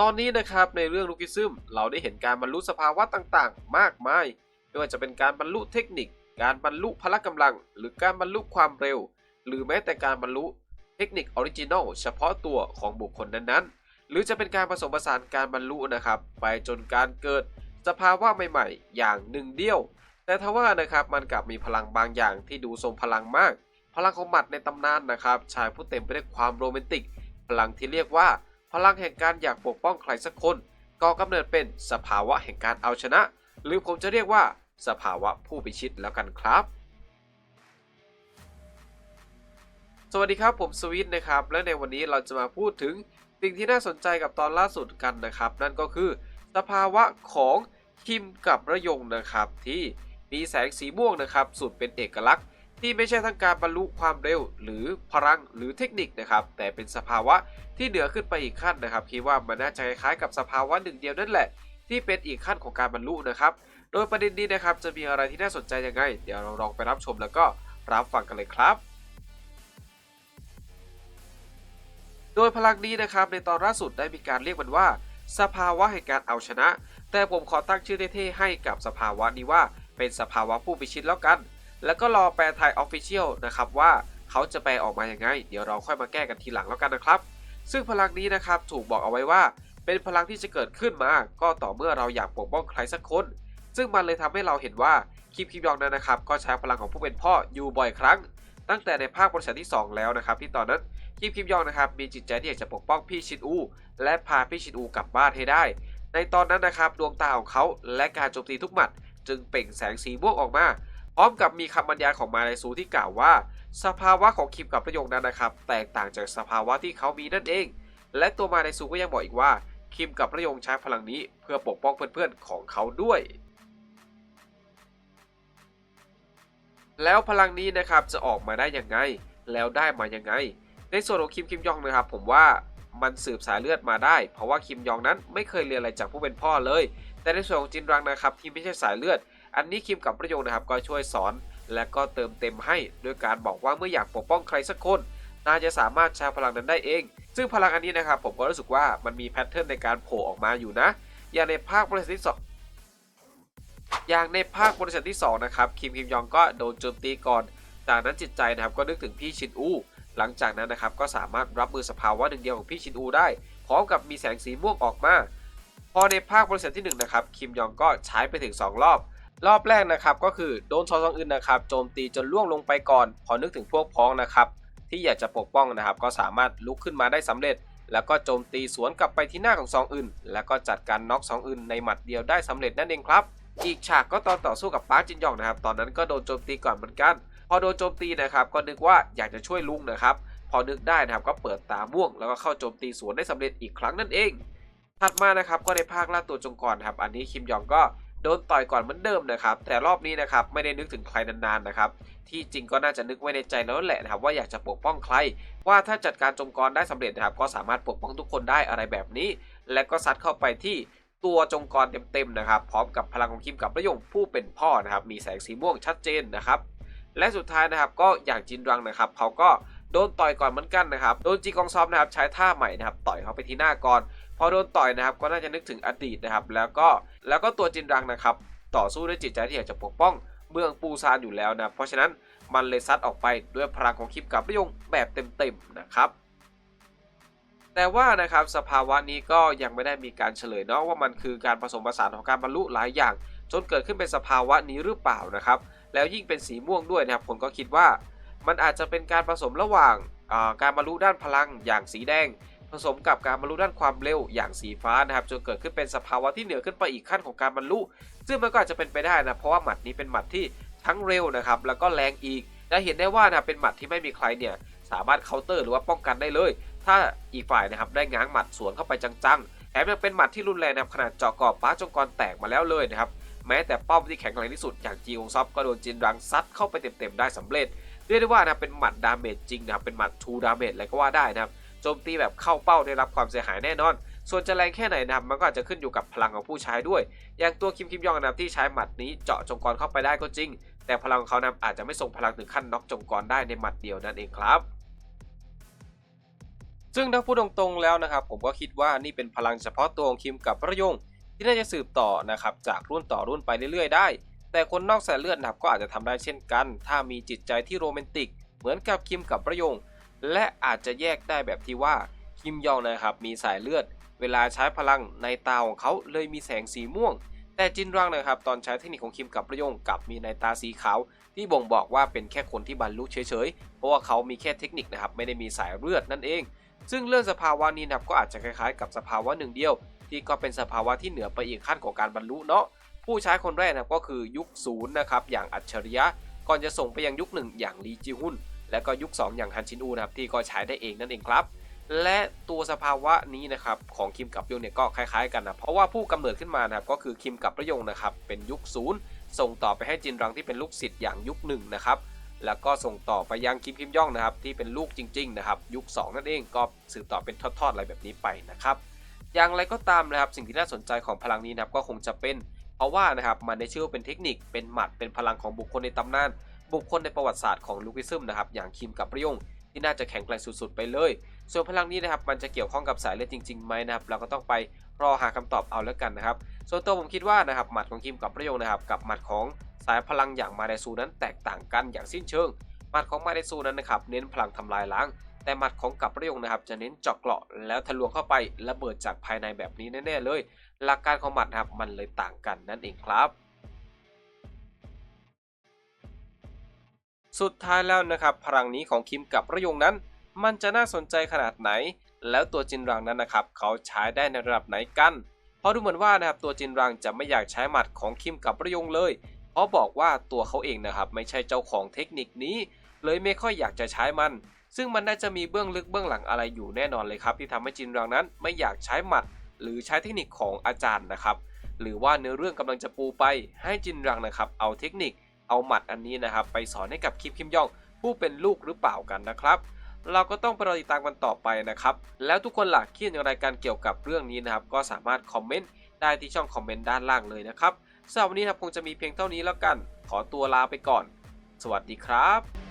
ตอนนี้นะครับในเรื่องลูกิซึมเราได้เห็นการบรรลุสภาวะต่างๆ มากมาย ไม่ว่าจะเป็นการบรรลุเทคนิค การบรรลุพละกำลัง หรือการบรรลุความเร็ว หรือแม้แต่การบรรลุเทคนิคออริจินอลเฉพาะตัวของบุคคลนั้นๆ หรือจะเป็นการผสมผสานการบรรลุนะครับ ไปจนการเกิดสภาวะใหม่ๆ อย่างหนึ่งเดียว แต่ทว่านะครับมันกลับมีพลังบางอย่างที่ดูทรงพลังมาก พลังของหมัดในตำนานนะครับชายผู้เต็มไปด้วยความโรแมนติก พลังที่เรียกว่า ลังแห่งการอยากปกป้องใครสักคนก่อกำเนิดเป็นสภาวะแห่งการเอาชนะ หรือผมจะเรียกว่า สภาวะผู้พิชิตแล้วกันครับ สวัสดีครับผมสวิตนะครับ และในวันนี้เราจะมาพูดถึงสิ่งที่น่าสนใจกับตอนล่าสุดกันนะครับ นั่นก็คือ สภาวะของคิมกับระยงนะครับ ที่มีแสงสีม่วงนะครับสุดเป็นเอกลักษณ์ ที่ไม่ใช่ทั้งการบรรลุความเร็ว หรือพลังหรือเทคนิคนะครับ แต่เป็นสภาวะที่เหนือขึ้นไปอีกขั้นนะครับ คิดว่ามันน่าจะคล้ายๆกับสภาวะหนึ่งเดียวนั่นแหละ ที่เป็นอีกขั้นของการบรรลุนะครับ โดยประเด็นนี้นะครับจะมีอะไรที่น่าสนใจยังไง เดี๋ยวเราลองไปรับชมแล้วก็รับฟังกันเลยครับโดยพลังนี้นะครับในตอนล่าสุดได้มีการเรียกมันว่า สภาวะแห่งการเอาชนะ แต่ผมขอตั้งชื่อเท่ๆให้กับสภาวะนี้ว่า เป็นสภาวะผู้พิชิตแล้วกัน แล้วก็รอแปลไทยออฟฟิเชียลนะครับว่าเขาจะแปลออกมาอย่างไง เดี๋ยวเราค่อยมาแก้กันทีหลังแล้วกันนะครับ ซึ่งพลังนี้นะครับถูกบอกเอาไว้ว่า เป็นพลังที่จะเกิดขึ้นมา ก็ต่อเมื่อเราอยากปกป้องใครสักคน ซึ่งมันเลยทำให้เราเห็นว่าคิมคิมยองนั้นนะครับก็ใช้พลังของผู้เป็นพ่ออยู่บ่อยครั้ง ตั้งแต่ในภาคบริษัทที่ 2 แล้วนะครับที่ตอนนั้นคิมคิมยองนะครับมีจิตใจที่อยากจะปกป้องพี่ชินอู และพาพี่ชินอูกลับบ้านให้ได้ ในตอนนั้นนะครับดวงตาของเขาและการโจมตีทุกหมัด จึงเปล่งแสงสีม่วงออกมา พร้อมกับมีคำบรรยายของมาเลซูที่กล่าวว่า สภาวะของคิมกับประโยคนั้นนะครับ แตกต่างจากสภาวะที่เขามีนั่นเอง และตัวมาเลซูก็ยังบอกอีกว่า คิมกับประโยคใช้พลังนี้เพื่อปกป้องเพื่อนๆของเขาด้วย แล้วพลังนี้นะครับจะออกมาได้ยังไง แล้วได้มายังไง ในส่วนของคิมคิมยองนะครับผมว่ามันสืบสายเลือดมาได้ เพราะว่าคิมยองนั้นไม่เคยเรียนอะไรจากผู้เป็นพ่อเลย แต่ในส่วนของจินรังนะครับที่ไม่ใช่สายเลือด อันนี้คิมกับประโยคนะครับก็ช่วยสอน และก็เติมเต็มให้ด้วยการบอกว่าเมื่ออยากปกป้องใครสักคนน่าจะสามารถใช้พลังนั้นได้เอง ซึ่งพลังอันนี้นะครับผมก็รู้สึกว่ามันมีแพทเทิร์นในการโผล่ออกมาอยู่นะ อย่างในภาคบริษัทที่สองอย่างในภาคบริษัทที่2นะครับคิมคิมยองก็โดนโจมตีก่อน จากนั้นจิตใจนะครับก็นึกถึงพี่ชินอู หลังจากนั้นนะครับก็สามารถรับมือสภาวะหนึ่งเดียวของพี่ชินอูได้ พร้อมกับมีแสงสีม่วงออกมา พอในภาคบริษัทที่1นะครับคิมยองก็ใช้ไปถึง 2 รอบ รอบแรกนะครับก็คือโดนซอซองอึนนะครับโจมตีจนล่วงลงไปก่อน พอนึกถึงพวกพ้องนะครับที่อยากจะปกป้องนะครับ ก็สามารถลุกขึ้นมาได้สำเร็จ แล้วก็โจมตีสวนกลับไปที่หน้าของซองอึนแล้วก็จัดการน็อกซองอึนในหมัดเดียวได้สำเร็จนั่นเองครับ อีกฉากก็ตอนต่อสู้กับปาร์คจินยองนะครับ ตอนนั้นก็โดนโจมตีก่อนเหมือนกัน พอโดนโจมตีนะครับ ก็นึกว่าอยากจะช่วยลุงนะครับ พอนึกได้นะครับก็เปิดตาม่วง แล้วก็เข้าโจมตีสวนได้สำเร็จอีกครั้งนั่นเอง ถัดมานะครับก็ในภาคล่าตัวจงกรครับ อันนี้คิมยองก็ โดนต่อยก่อนเหมือนเดิมนะครับ แต่รอบนี้นะครับไม่ได้นึกถึงใครนานๆนะครับ ที่จริงก็น่าจะนึกไว้ในใจแล้วแหละนะครับ ว่าอยากจะปกป้องใคร ว่าถ้าจัดการจมกรได้สำเร็จนะครับ ก็สามารถปกป้องทุกคนได้อะไรแบบนี้ และก็ซัดเข้าไปที่ตัวจงกรเต็มๆนะครับ พร้อมกับพลังของคิมกับประโยงผู้เป็นพ่อนะครับ มีแสงสีม่วงชัดเจนนะครับ และสุดท้ายนะครับก็อย่างจินรังนะครับเขาก็โดนต่อยก่อนเหมือนกันนะครับ โดนจีกองซอมนะครับใช้ท่าใหม่นะครับต่อยเขาไปที่หน้าก่อน พอโดนต่อยนะครับก็น่าจะนึกถึงอดีตนะครับ แล้วก็แล้วก็ตัวจินรังนะครับ ต่อสู้ด้วยจิตใจที่อยากจะปกป้องเมืองปูซานอยู่แล้วนะเพราะฉะนั้นมันเลยซัดออกไปด้วยพลังของคลิปกับประยงแบบเต็มๆนะครับ แต่ว่านะครับสภาวะนี้ก็ยังไม่ได้มีการเฉลยเนาะว่ามันคือการผสมผสานของการบรรลุหลายอย่าง จนเกิดขึ้นเป็นสภาวะนี้หรือเปล่านะครับ แล้วยิ่งเป็นสีม่วงด้วยนะครับผมก็คิดว่า มันอาจจะเป็นการผสมระหว่างการบรรลุด้านพลังอย่างสีแดง สมกับการบรรลุด้านความเร็วอย่างสีฟ้านะครับจนเกิดขึ้นเป็นสภาวะที่เหนือขึ้นไปอีกขั้นของการบรรลุ ซึ่งมันก็อาจจะเป็นไปได้นะเพราะว่าหมัดนี้เป็นหมัดที่ทั้งเร็วนะครับแล้วก็แรงอีกจะเห็นได้ว่านะเป็นหมัดที่ไม่มีใครเนี่ยสามารถเคาน์เตอร์หรือว่าป้องกันได้เลย ถ้าอีกฝ่ายนะครับได้ง้างหมัดสวนเข้าไปจังๆแถมยังเป็นหมัดที่รุนแรงนะครับขนาดเจาะกรอบป้าจงกรแตกมาแล้วเลยนะครับแม้แต่ป้อมที่แข็งแรงที่สุดอย่างจีองซอฟก็โดนจินรังซัดเข้าไปเต็มๆได้สำเร็จเรียกได้ว่านะเป็นหมัดดาเมจจริงนะครับเป็นหมัดทูดาเมจอะไรก็ว่าได้นะครับ โจมตีแบบเข้าเป้าได้รับความเสียหายแน่นอน ส่วนจะแรงแค่ไหนนะครับมันก็อาจจะขึ้นอยู่กับพลังของผู้ใช้ด้วย อย่างตัวคิมคิมยองนะครับที่ใช้หมัดนี้เจาะจงกรเข้าไปได้ก็จริง แต่พลังของเขานะอาจจะไม่ส่งพลังถึงขั้นน็อกจงกรได้ในหมัดเดียวนั่นเองครับซึ่งถ้าพูดตรงๆแล้วนะครับ ผมก็คิดว่านี่เป็นพลังเฉพาะตัวของคิมกับประยง ที่น่าจะสืบต่อนะครับจากรุ่นต่อรุ่นไปเรื่อยๆ ได้ แต่คนนอกสายเลือดนะครับก็อาจจะทำได้เช่นกัน ถ้ามีจิตใจที่โรแมนติก เหมือนกับคิมกับประยง และอาจจะแยกได้แบบที่ว่าคิมยองนะครับมีสายเลือด เวลาใช้พลังในตาของเขาเลยมีแสงสีม่วง แต่จินรังนะครับตอนใช้เทคนิคของคิมกับประยงกับมีในตาสีขาว ที่บ่งบอกว่าเป็นแค่คนที่บรรลุเฉยๆ เพราะว่าเขามีแค่เทคนิคนะครับไม่ได้มีสายเลือดนั่นเอง ซึ่งเรื่องสภาวะนี้นะครับก็อาจจะคล้ายๆ กับสภาวะหนึ่งเดียว ที่ก็เป็นสภาวะที่เหนือไปอีกขั้นของการบรรลุเนาะผู้ใช้คนแรกนะครับก็คือยุคศูนย์นะครับอย่างอัจฉริยะก่อนจะส่งไปยังยุคหนึ่งอย่างลีจิฮุน และก็ยุค 2 อย่างฮันชินอูนะครับที่ก็ใช้ได้เองนั่นเองครับ และตัวสภาวะนี้นะครับของคิมกับยงเนี่ยก็คล้ายๆกันนะเพราะว่าผู้กำเนิดขึ้นมานะครับก็คือคิมกับประยงนะครับเป็นยุคศูนย์ส่งต่อไปให้จินรังที่เป็นลูกศิษย์อย่างยุคหนึ่งนะครับแล้วก็ส่งต่อไปยังคิมคิมย่องนะครับที่เป็นลูกจริงๆนะครับยุค 2 นั่นเองก็สืบต่อเป็นทอดๆอะไรแบบนี้ไปนะครับอย่างไรก็ตามนะครับสิ่งที่น่าสนใจของพลังนี้นะครับก็คงจะเป็น เพราะว่านะครับมันได้ชื่อว่าเป็นเทคนิคเป็นหมัดเป็นพลังของบุคคลในตำนาน บุคคลในประวัติศาสตร์ของลูกิซึมนะครับอย่างคิมกับประยงที่น่าจะแข็งแกร่งสุดๆไปเลย ส่วนพลังนี้นะครับมันจะเกี่ยวข้องกับสายเลือดจริงๆไหมนะครับเราก็ต้องไปรอหาคำตอบเอาแล้วกันนะครับ ส่วนตัวผมคิดว่านะครับหมัดของคิมกับประยงนะครับกับหมัดของสายพลังอย่างมาเดซูนั้นแตกต่างกันอย่างสิ้นเชิง หมัดของมาเดซูนั้นนะครับเน้นพลังทำลายล้าง แต่หมัดของกับประยงนะครับจะเน้นเจาะเกราะแล้วทะลวงเข้าไประเบิดจากภายในแบบนี้แน่ๆเลย หลักการของหมัดนะครับมันเลยต่างกันนั่นเองครับ สุดท้ายแล้วนะครับพลังนี้ของคิมกับระยงนั้น มันจะน่าสนใจขนาดไหน แล้วตัวจินรังนั้นนะครับเขาใช้ได้ในระดับไหนกัน เพราะดูเหมือนว่านะครับตัวจินรังจะไม่อยากใช้หมัดของคิมกับระยงเลย เพราะบอกว่าตัวเขาเองนะครับไม่ใช่เจ้าของเทคนิคนี้ เลยไม่ค่อยอยากจะใช้มัน ซึ่งมันน่าจะมีเบื้องลึกเบื้องหลังอะไรอยู่แน่นอนเลยครับ ที่ทำให้จินรังนั้นไม่อยากใช้หมัด หรือใช้เทคนิคของอาจารย์นะครับหรือว่าเนื้อเรื่องกำลังจะปูไปให้จินรังนะครับเอาเทคนิค เอาหมัดอันนี้นะครับ ไปสอนให้กับคิมคิมยองผู้เป็นลูกหรือเปล่ากันนะครับ เราก็ต้องไปรอติดตามกันต่อไปนะครับ แล้วทุกคนหลักคิดอย่างไรกันเกี่ยวกับเรื่องนี้นะครับ ก็สามารถคอมเมนต์ได้ที่ช่องคอมเมนต์ด้านล่างเลยนะครับสำหรับวันนี้ครับคงจะมีเพียงเท่านี้แล้วกัน ขอตัวลาไปก่อน สวัสดีครับ